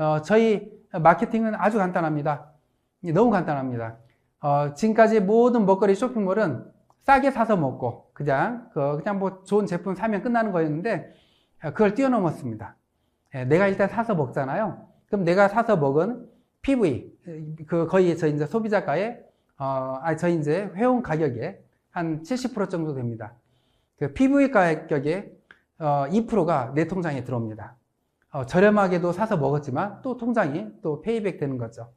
어, 저희 마케팅은 아주 간단합니다. 너무 간단합니다. 어, 지금까지 모든 먹거리 쇼핑몰은 싸게 사서 먹고 그냥 그 그냥 뭐 좋은 제품 사면 끝나는 거였는데 어, 그걸 뛰어넘었습니다. 예, 내가 일단 사서 먹잖아요. 그럼 내가 사서 먹은 PV 그 거의 저 이제 소비자가의 어, 아, 저 이제 회원 가격의 한 70% 정도 됩니다. 그 PV 가격의 어, 2%가 내 통장에 들어옵니다. 어, 저렴하게도 사서 먹었지만 또 통장이 또 페이백 되는 거죠.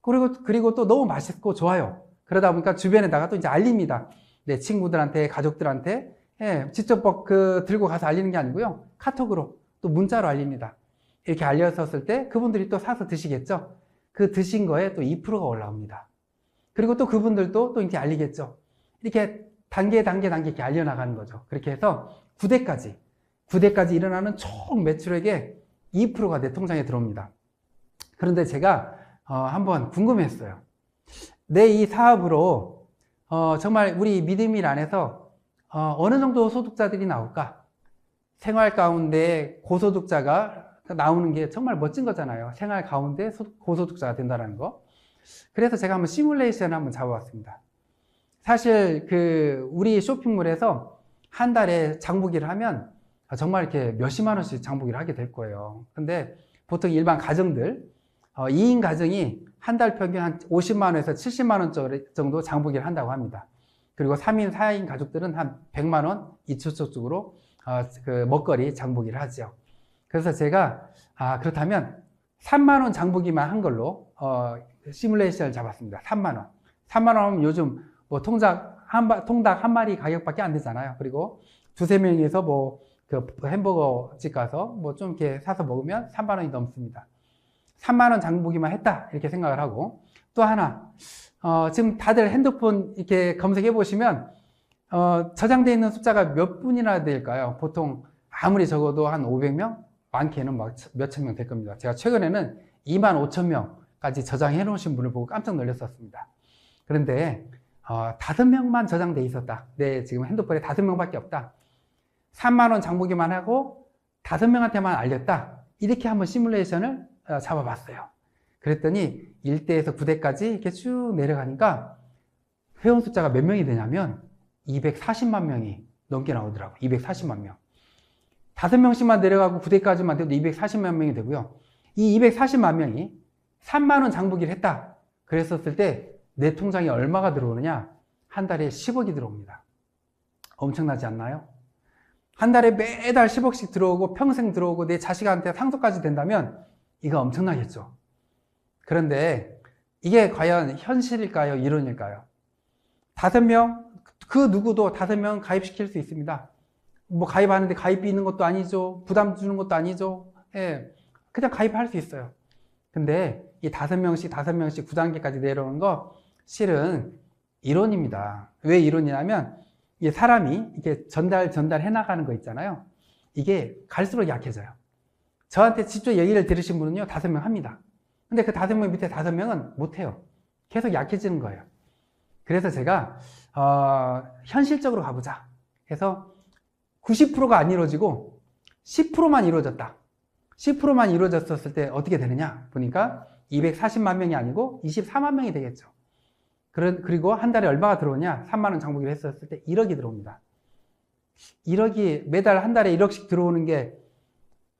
그리고, 그리고 또 너무 맛있고 좋아요. 그러다 보니까 주변에다가 또 이제 알립니다. 내 친구들한테, 가족들한테, 예, 직접 뭐그 들고 가서 알리는 게 아니고요. 카톡으로 또 문자로 알립니다. 이렇게 알렸었을 때 그분들이 또 사서 드시겠죠? 그 드신 거에 또 2%가 올라옵니다. 그리고 또 그분들도 또 이렇게 알리겠죠? 이렇게 단계, 단계, 단계 이렇게 알려나가는 거죠. 그렇게 해서 9대까지, 9대까지 일어나는 총 매출액의 2%가 내 통장에 들어옵니다. 그런데 제가 어, 한번 궁금했어요. 내 이 사업으로 어, 정말 우리 믿음일 안에서 어, 어느 정도 소득자들이 나올까? 생활 가운데 고소득자가 나오는 게 정말 멋진 거잖아요. 생활 가운데 고소득자가 된다는 거. 그래서 제가 한번 시뮬레이션을 한번 잡아봤습니다. 사실 그 우리 쇼핑몰에서 한 달에 장보기를 하면 정말 이렇게 몇십만 원씩 장보기를 하게 될 거예요. 근데 보통 일반 가정들, 2인 가정이 한 달 평균 한 50만 원에서 70만 원 정도 장보기를 한다고 합니다. 그리고 3인, 4인 가족들은 한 100만 원 이초초 쪽으로 그 먹거리 장보기를 하죠. 그래서 제가 아 그렇다면 3만 원 장보기만 한 걸로 어, 시뮬레이션을 잡았습니다. 3만 원. 3만 원 하면 요즘 뭐 통닭 한 통닭 한 마리 가격밖에 안 되잖아요. 그리고 두세 명이서 뭐 그 햄버거 집 가서 뭐 좀 이렇게 사서 먹으면 3만 원이 넘습니다. 3만 원 장보기만 했다 이렇게 생각을 하고 또 하나 어, 지금 다들 핸드폰 이렇게 검색해 보시면 어, 저장되어 있는 숫자가 몇 분이나 될까요? 보통 아무리 적어도 한 500명, 많게는 막 몇천 명 될 겁니다. 제가 최근에는 2만 5천 명까지 저장해 놓으신 분을 보고 깜짝 놀랐었습니다. 그런데 어, 다섯 명만 저장돼 있었다. 내 지금 핸드폰에 다섯 명밖에 없다. 3만 원 장보기만 하고 다섯 명한테만 알렸다. 이렇게 한번 시뮬레이션을 어, 잡아봤어요. 그랬더니 1대에서 9대까지 이렇게 쭉 내려가니까 회원 숫자가 몇 명이 되냐면 240만 명이 넘게 나오더라고요. 240만 명. 다섯 명씩만 내려가고 9대까지만 돼도 240만 명이 되고요. 이 240만 명이 3만 원 장보기를 했다. 그랬었을 때 내 통장에 얼마가 들어오느냐? 한 달에 10억이 들어옵니다. 엄청나지 않나요? 한 달에 매달 10억씩 들어오고 평생 들어오고 내 자식한테 상속까지 된다면 이거 엄청나겠죠. 그런데 이게 과연 현실일까요? 이론일까요? 다섯 명, 그 누구도 다섯 명 가입시킬 수 있습니다. 뭐 가입하는데 가입비 있는 것도 아니죠. 부담 주는 것도 아니죠. 예. 그냥 가입할 수 있어요. 근데 이 다섯 명씩 다섯 명씩 9단계까지 내려오는 거 실은 이론입니다. 왜 이론이냐면 이 사람이 이렇게 전달 전달 해 나가는 거 있잖아요. 이게 갈수록 약해져요. 저한테 직접 얘기를 들으신 분은요 다섯 명 합니다. 근데 그 다섯 명 밑에 다섯 명은 못 해요. 계속 약해지는 거예요. 그래서 제가 어, 현실적으로 가보자. 해서 90%가 안 이루어지고 10%만 이루어졌다. 10%만 이루어졌을 때 어떻게 되느냐 보니까 240만 명이 아니고 24만 명이 되겠죠. 그리고 한 달에 얼마가 들어오냐? 3만원 장보기를 했었을 때 1억이 들어옵니다. 1억이 매달 한 달에 1억씩 들어오는 게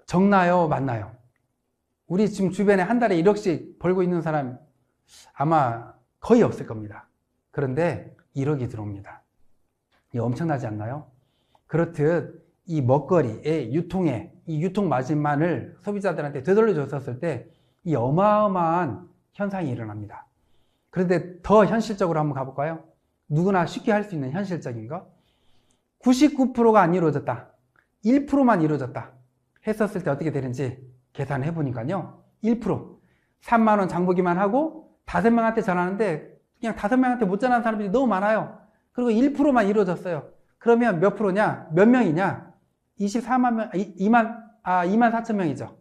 적나요? 맞나요? 우리 지금 주변에 한 달에 1억씩 벌고 있는 사람 아마 거의 없을 겁니다. 그런데 1억이 들어옵니다. 이 엄청나지 않나요? 그렇듯 이 먹거리의 유통에 이 유통 마진만을 소비자들한테 되돌려 줬었을 때 이 어마어마한 현상이 일어납니다. 그런데 더 현실적으로 한번 가볼까요? 누구나 쉽게 할 수 있는 현실적인 거. 99%가 안 이루어졌다. 1%만 이루어졌다. 했었을 때 어떻게 되는지 계산해 보니까요. 1%. 3만원 장보기만 하고 5명한테 전하는데 그냥 5명한테 못 전하는 사람들이 너무 많아요. 그리고 1%만 이루어졌어요. 그러면 몇 프로냐? 몇 명이냐? 24만 명, 2만, 아, 2만 4천 명이죠.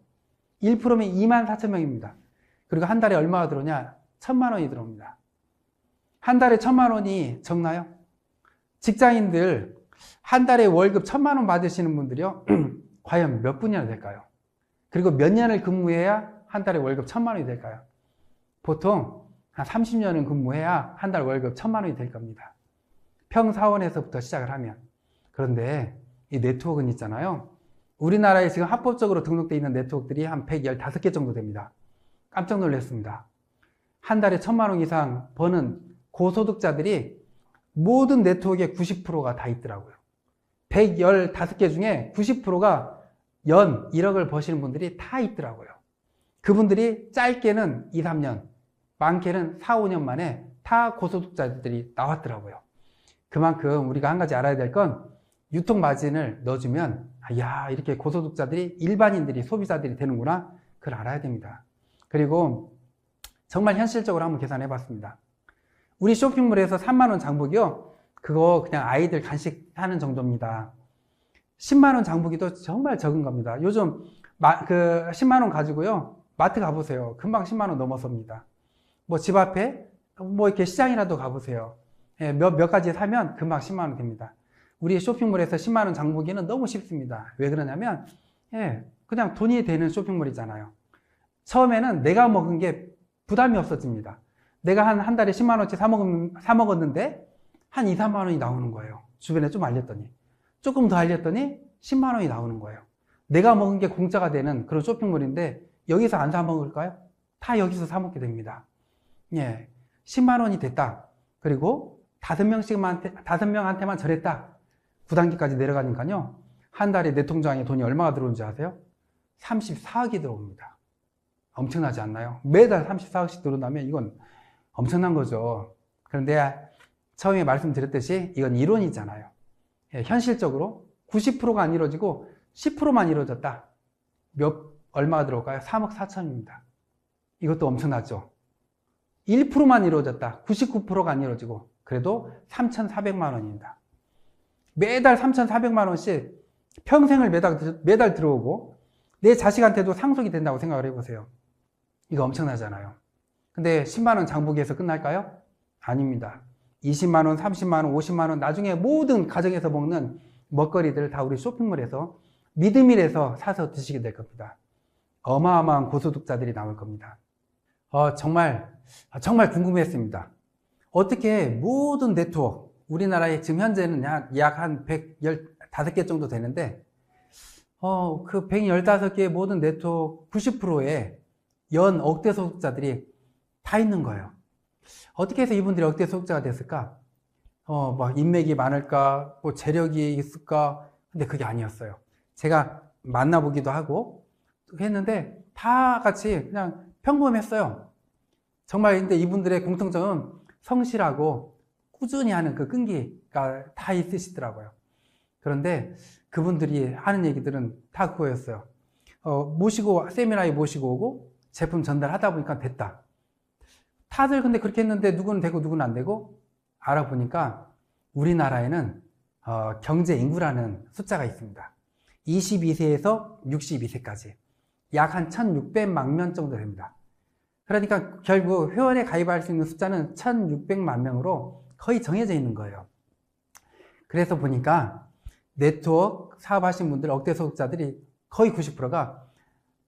1%면 2만 4천 명입니다. 그리고 한 달에 얼마가 들어오냐? 천만 원이 들어옵니다. 한 달에 천만 원이 적나요? 직장인들 한 달에 월급 천만 원 받으시는 분들이요. 과연 몇 분이나 될까요? 그리고 몇 년을 근무해야 한한 달에 월급 천만 원이 될까요? 보통 한 30년은 근무해야 한 달 월급 천만 원이 될 겁니다. 평사원에서부터 시작을 하면. 그런데 이 네트워크는 있잖아요. 우리나라에 지금 합법적으로 등록되어 있는 네트워크들이 한 115개 정도 됩니다. 깜짝 놀랐습니다. 한 달에 천만 원 이상 버는 고소득자들이 모든 네트워크의 90%가 다 있더라고요. 115개 중에 90%가 연 1억을 버시는 분들이 다 있더라고요. 그분들이 짧게는 2, 3년, 많게는 4, 5년 만에 다 고소득자들이 나왔더라고요. 그만큼 우리가 한 가지 알아야 될 건 유통 마진을 넣어주면 아, 야 이렇게 고소득자들이 일반인들이 소비자들이 되는구나 그걸 알아야 됩니다. 그리고 정말 현실적으로 한번 계산해 봤습니다. 우리 쇼핑몰에서 3만원 장복이요. 그거 그냥 아이들 간식 사는 정도입니다. 10만원 장복이도 정말 적은 겁니다. 요즘 마, 그 10만원 가지고요. 마트 가보세요. 금방 10만원 넘어섭니다. 뭐 집 앞에 뭐 이렇게 시장이라도 가보세요. 예, 몇, 몇 가지 사면 금방 10만원 됩니다. 우리 쇼핑몰에서 10만원 장보기는 너무 쉽습니다. 왜 그러냐면, 예, 그냥 돈이 되는 쇼핑몰이잖아요. 처음에는 내가 먹은 게 부담이 없어집니다. 내가 한, 한 달에 10만원치 사, 먹, 사 먹었는데, 한 2, 3만원이 나오는 거예요. 주변에 좀 알렸더니. 조금 더 알렸더니, 10만원이 나오는 거예요. 내가 먹은 게 공짜가 되는 그런 쇼핑몰인데, 여기서 안 사 먹을까요? 다 여기서 사 먹게 됩니다. 예. 10만원이 됐다. 그리고 다섯 명씩만, 다섯 명한테만 절했다. 9단계까지 내려가니까요. 한 달에 내 통장에 돈이 얼마가 들어오는지 아세요? 34억이 들어옵니다. 엄청나지 않나요? 매달 34억씩 들어온다면 이건 엄청난 거죠. 그런데 처음에 말씀드렸듯이 이건 이론이잖아요. 예, 현실적으로 90%가 안 이루어지고 10%만 이루어졌다. 몇, 얼마가 들어올까요? 3억 4천입니다. 이것도 엄청나죠. 1%만 이루어졌다. 99%가 안 이루어지고 그래도 3,400만 원입니다. 매달 3,400만 원씩 평생을 매달, 매달 들어오고 내 자식한테도 상속이 된다고 생각을 해보세요. 이거 엄청나잖아요. 근데 10만 원 장보기에서 끝날까요? 아닙니다. 20만 원, 30만 원, 50만 원 나중에 모든 가정에서 먹는 먹거리들을 다 우리 쇼핑몰에서 믿음일에서 사서 드시게 될 겁니다. 어마어마한 고소득자들이 나올 겁니다. 어, 정말 정말 궁금했습니다. 어떻게 모든 네트워크 우리나라에 지금 현재는 약한 115개 정도 되는데 어, 그 115개의 모든 네트워크 90%의 연 억대 소득자들이 다 있는 거예요. 어떻게 해서 이분들이 억대 소득자가 됐을까? 어, 뭐 인맥이 많을까? 뭐 재력이 있을까? 근데 그게 아니었어요. 제가 만나보기도 하고 했는데 다 같이 그냥 평범했어요. 정말 근데 이분들의 공통점은 성실하고 꾸준히 하는 그 끈기가 다 있으시더라고요. 그런데 그분들이 하는 얘기들은 다 그거였어요. 어, 모시고, 세미나에 모시고 오고 제품 전달하다 보니까 됐다. 다들 근데 그렇게 했는데 누구는 되고 누구는 안 되고 알아보니까 우리나라에는 어, 경제 인구라는 숫자가 있습니다. 22세에서 62세까지 약 한 1600만 명 정도 됩니다. 그러니까 결국 회원에 가입할 수 있는 숫자는 1600만 명으로 거의 정해져 있는 거예요. 그래서 보니까 네트워크 사업하신 분들 억대 소득자들이 거의 90%가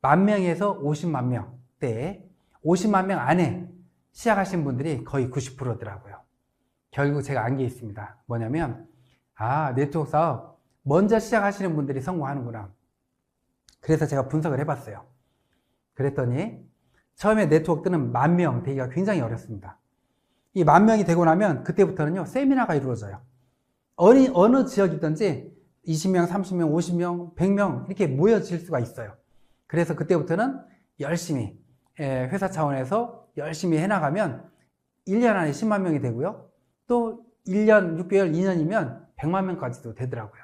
만 명에서 50만 명 대에 50만 명 안에 시작하신 분들이 거의 90%더라고요. 결국 제가 안 게 있습니다. 뭐냐면 아 네트워크 사업 먼저 시작하시는 분들이 성공하는구나. 그래서 제가 분석을 해봤어요. 그랬더니 처음에 네트워크들은 만명 되기가 굉장히 어렵습니다. 이 만 명이 되고 나면 그때부터는요 세미나가 이루어져요. 어느, 어느 지역이든지 20명, 30명, 50명, 100명 이렇게 모여질 수가 있어요. 그래서 그때부터는 열심히 예, 회사 차원에서 열심히 해나가면 1년 안에 10만 명이 되고요. 또 1년, 6개월, 2년이면 100만 명까지도 되더라고요.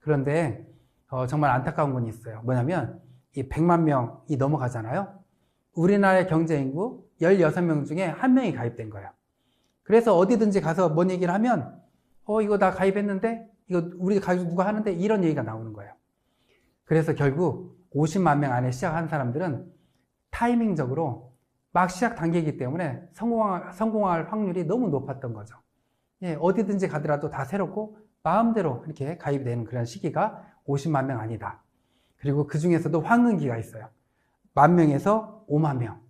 그런데 어, 정말 안타까운 건 있어요. 뭐냐면 이 100만 명이 넘어가잖아요. 우리나라의 경제 인구 16명 중에 한 명이 가입된 거예요. 그래서 어디든지 가서 뭔 얘기를 하면 어 이거 나 가입했는데 이거 우리 가족 누가 하는데 이런 얘기가 나오는 거예요. 그래서 결국 50만 명 안에 시작한 사람들은 타이밍적으로 막 시작 단계이기 때문에 성공할, 성공할 확률이 너무 높았던 거죠. 예, 어디든지 가더라도 다 새롭고 마음대로 이렇게 가입되는 그런 시기가 50만 명 아니다. 그리고 그 중에서도 황금기가 있어요. 만 명에서 5만 명.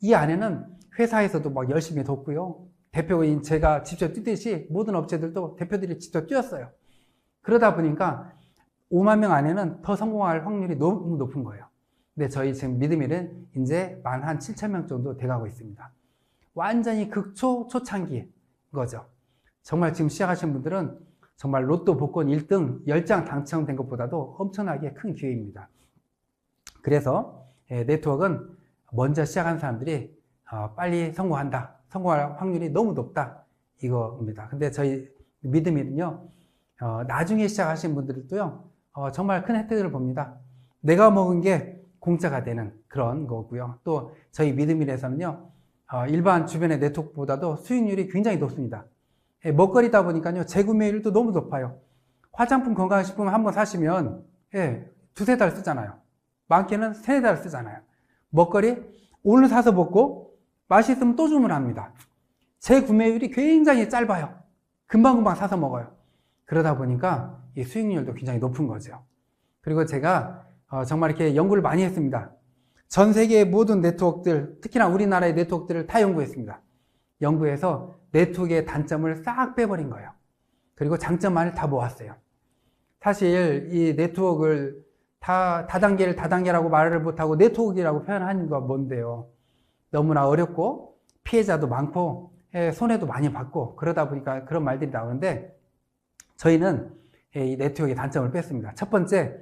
이 안에는 회사에서도 막 열심히 돕고요. 대표인 제가 직접 뛰듯이 모든 업체들도 대표들이 직접 뛰었어요. 그러다 보니까 5만 명 안에는 더 성공할 확률이 너무 높은 거예요. 근데 저희 지금 믿음일은 이제 만 한 7천 명 정도 돼가고 있습니다. 완전히 극초 초창기 거죠. 정말 지금 시작하신 분들은 정말 로또 복권 1등 10장 당첨된 것보다도 엄청나게 큰 기회입니다. 그래서 예, 네트워크는 먼저 시작한 사람들이 어, 빨리 성공한다. 성공할 확률이 너무 높다. 이거입니다. 근데 저희 믿음이는요, 어, 나중에 시작하신 분들도요, 어, 정말 큰 혜택을 봅니다. 내가 먹은 게 공짜가 되는 그런 거고요. 또 저희 믿음일에서는요, 어, 일반 주변의 네트워크보다도 수익률이 굉장히 높습니다. 예, 먹거리다 보니까요, 재구매율도 너무 높아요. 화장품 건강식품 한 번 사시면, 예, 두세 달 쓰잖아요. 많게는 세네 달 쓰잖아요. 먹거리 오늘 사서 먹고 맛있으면 또 주문합니다. 재구매율이 굉장히 짧아요. 금방금방 사서 먹어요. 그러다 보니까 이 수익률도 굉장히 높은 거죠. 그리고 제가 어, 정말 이렇게 연구를 많이 했습니다. 전 세계의 모든 네트워크들, 특히나 우리나라의 네트워크들을 다 연구했습니다. 연구해서 네트워크의 단점을 싹 빼버린 거예요. 그리고 장점만을 다 모았어요. 사실 이 네트워크를 다 다단계를 다단계라고 말을 못하고 네트워크라고 표현하는 건 뭔데요? 너무나 어렵고 피해자도 많고 예, 손해도 많이 받고 그러다 보니까 그런 말들이 나오는데 저희는 예, 이 네트워크의 단점을 뺐습니다. 첫 번째,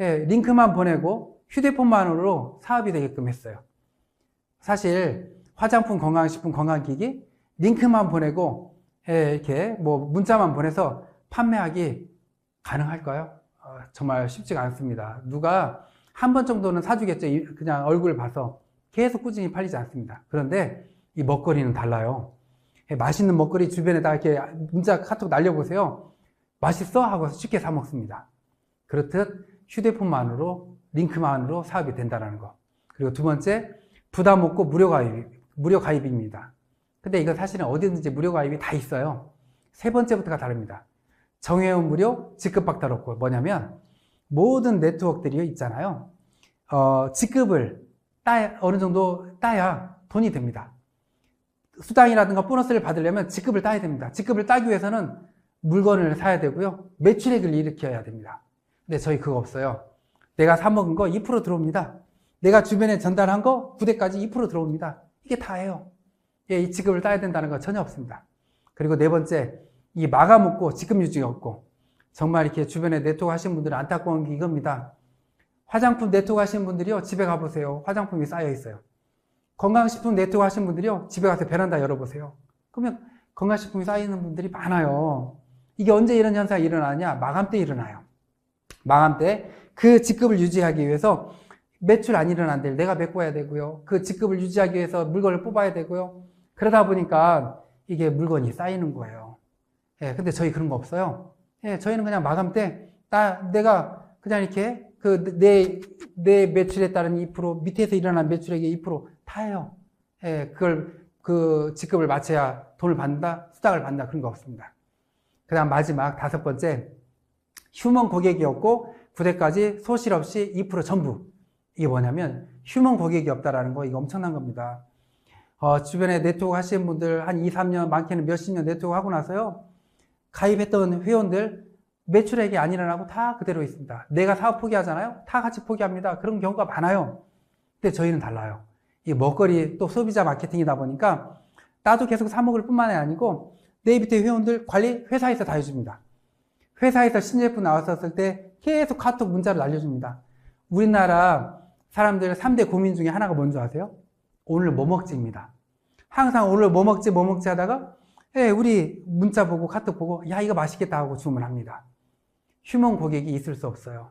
예, 링크만 보내고 휴대폰만으로 사업이 되게끔 했어요. 사실 화장품, 건강식품, 건강기기 링크만 보내고 이렇게 뭐 문자만 보내서 판매하기 가능할까요? 어, 정말 쉽지가 않습니다. 누가 한 번 정도는 사주겠죠. 그냥 얼굴 봐서 계속 꾸준히 팔리지 않습니다. 그런데 이 먹거리는 달라요. 예, 맛있는 먹거리 주변에다 이렇게 문자 카톡 날려보세요. 맛있어? 하고 쉽게 사 먹습니다. 그렇듯 휴대폰만으로, 링크만으로 사업이 된다는 거. 그리고 두 번째, 부담 없고 무료 가입, 무료 가입입니다. 근데 이거 사실은 어디든지 무료 가입이 다 있어요. 세 번째부터가 다릅니다. 정회원 무료, 직급 박탈 없고 뭐냐면 모든 네트워크들이 있잖아요. 어, 직급을 따 어느 정도 따야 돈이 됩니다. 수당이라든가 보너스를 받으려면 직급을 따야 됩니다. 직급을 따기 위해서는 물건을 사야 되고요. 매출액을 일으켜야 됩니다. 근데 저희 그거 없어요. 내가 사먹은 거 2% 들어옵니다. 내가 주변에 전달한 거 부대까지 2% 들어옵니다. 이게 다예요. 예, 이 직급을 따야 된다는 거 전혀 없습니다. 그리고 네 번째, 이 마감 없고 직급 유지가 없고 정말 이렇게 주변에 네트워크 하신 분들은 안타까운 게 이겁니다. 화장품 네트워크 하신 분들이요, 집에 가보세요. 화장품이 쌓여 있어요. 건강식품 네트워크 하신 분들이요, 집에 가서 베란다 열어보세요. 그러면 건강식품이 쌓이는 분들이 많아요. 이게 언제 이런 현상이 일어나냐? 마감 때 일어나요. 마감 때그 직급을 유지하기 위해서 매출 안 일어난데 내가 메꿔야 되고요. 그 직급을 유지하기 위해서 물건을 뽑아야 되고요. 그러다 보니까 이게 물건이 쌓이는 거예요. 예, 근데 저희 그런 거 없어요. 예, 저희는 그냥 마감 때, 나, 내가 그냥 이렇게 그 내, 내 매출에 따른 2% 밑에서 일어난 매출액의 2% 다예요. 예, 그걸 그 직급을 맞춰야 돈을 받는다, 수당을 받는다 그런 거 없습니다. 그 다음 마지막 다섯 번째, 휴먼 고객이 없고 부대까지 소실 없이 2% 전부. 이게 뭐냐면 휴먼 고객이 없다라는 거 이거 엄청난 겁니다. 어, 주변에 네트워크 하시는 분들 한 2, 3년, 많게는 몇십 년 네트워크 하고 나서요. 가입했던 회원들 매출액이 안 일어나고 다 그대로 있습니다. 내가 사업 포기하잖아요. 다 같이 포기합니다. 그런 경우가 많아요. 근데 저희는 달라요. 이 먹거리 또 소비자 마케팅이다 보니까 나도 계속 사 먹을 뿐만이 아니고 내 밑에 회원들 관리 회사에서 다 해줍니다. 회사에서 신제품 나왔었을 때 계속 카톡 문자를 날려줍니다. 우리나라 사람들 3대 고민 중에 하나가 뭔지 아세요? 오늘 뭐 먹지입니다. 항상 오늘 뭐 먹지 뭐 먹지 하다가 예, 우리 문자 보고 카톡 보고 야 이거 맛있겠다 하고 주문합니다. 휴먼 고객이 있을 수 없어요.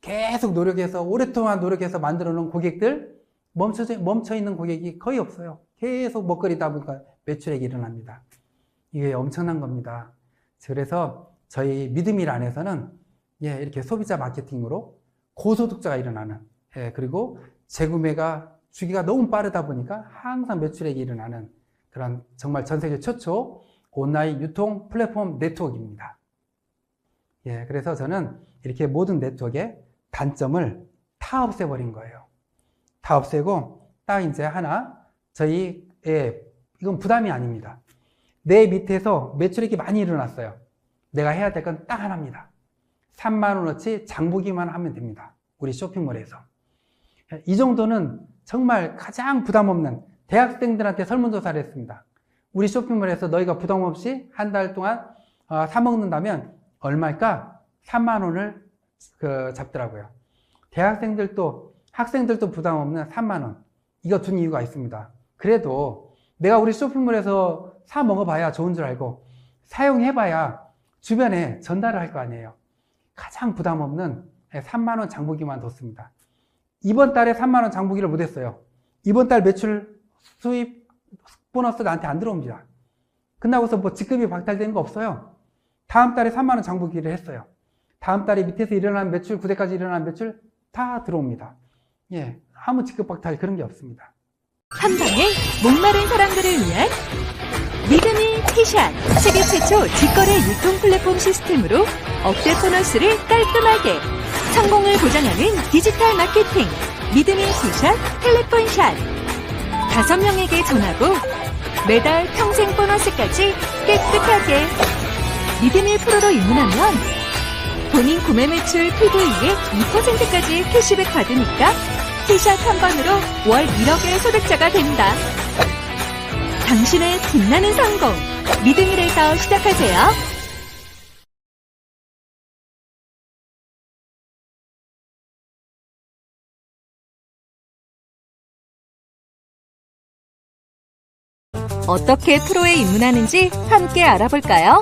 계속 노력해서 오랫동안 노력해서 만들어 놓은 고객들 멈춰 멈춰 있는 고객이 거의 없어요. 계속 먹거리다 보니까 매출액이 일어납니다. 이게 엄청난 겁니다. 그래서 저희 믿음일 안에서는 예, 이렇게 소비자 마케팅으로 고소득자가 일어나는 예, 그리고 재구매가 주기가 너무 빠르다 보니까 항상 매출액이 일어나는 그런 정말 전 세계 최초 온라인 유통 플랫폼 네트워크입니다. 예, 그래서 저는 이렇게 모든 네트워크의 단점을 다 없애버린 거예요. 다 없애고 딱 이제 하나 저희 예, 이건 부담이 아닙니다. 내 밑에서 매출이 이렇게 많이 일어났어요. 내가 해야 될 건 딱 하나입니다. 3만 원어치 장보기만 하면 됩니다. 우리 쇼핑몰에서. 이 정도는 정말 가장 부담 없는 대학생들한테 설문조사를 했습니다. 우리 쇼핑몰에서 너희가 부담 없이 한 달 동안 어, 사 먹는다면 얼마일까? 3만 원을 그 잡더라고요. 대학생들도 학생들도 부담 없는 3만 원. 이거 둔 이유가 있습니다. 그래도 내가 우리 쇼핑몰에서 사 먹어봐야 좋은 줄 알고 사용해봐야 주변에 전달을 할 거 아니에요. 가장 부담 없는 3만 원 장보기만 뒀습니다. 이번 달에 3만 원 장보기를 못했어요. 이번 달 매출 수입 보너스 나한테 안 들어옵니다. 끝나고서 뭐 직급이 박탈되는 거 없어요. 다음 달에 3만 원 장보기를 했어요. 다음 달에 밑에서 일어난 매출, 구대까지 일어난 매출 다 들어옵니다. 예, 아무 직급 박탈 그런 게 없습니다. 한 방에 목마른 사람들을 위한 믿음이 티샷 세계 최초 직거래 유통 플랫폼 시스템으로 억대 보너스를 깔끔하게 성공을 보장하는 디지털 마케팅 믿음이 티샷 텔레폰샷 다섯 명에게 전하고 매달 평생 보너스까지 깨끗하게 믿음이 프로로 입문하면 본인 구매 매출 PD의 2%까지 캐시백 받으니까 티샷 한 번으로 월 1억의 소득자가 된다. 당신의 빛나는 성공, 믿음이에서 시작하세요. 어떻게 프로에 입문하는지 함께 알아볼까요?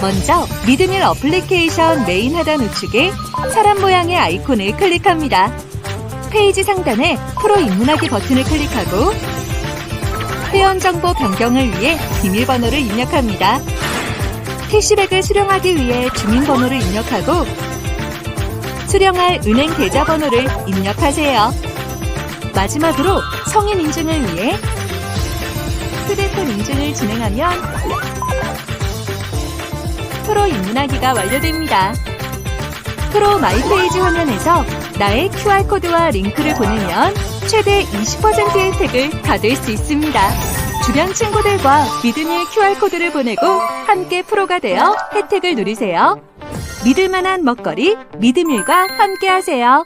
먼저 믿음일 어플리케이션 메인 하단 우측에 사람 모양의 아이콘을 클릭합니다. 페이지 상단에 프로 입문하기 버튼을 클릭하고 회원 정보 변경을 위해 비밀번호를 입력합니다. 캐시백을 수령하기 위해 주민번호를 입력하고 수령할 은행 계좌번호를 입력하세요. 마지막으로 성인 인증을 위해 휴대폰 인증을 진행하면 프로 입문하기가 완료됩니다. 프로 마이페이지 화면에서 나의 QR코드와 링크를 보내면 최대 20% 혜택을 받을 수 있습니다. 주변 친구들과 믿음의 QR코드를 보내고 함께 프로가 되어 혜택을 누리세요. 믿을 만한 먹거리 믿음일과 함께 하세요.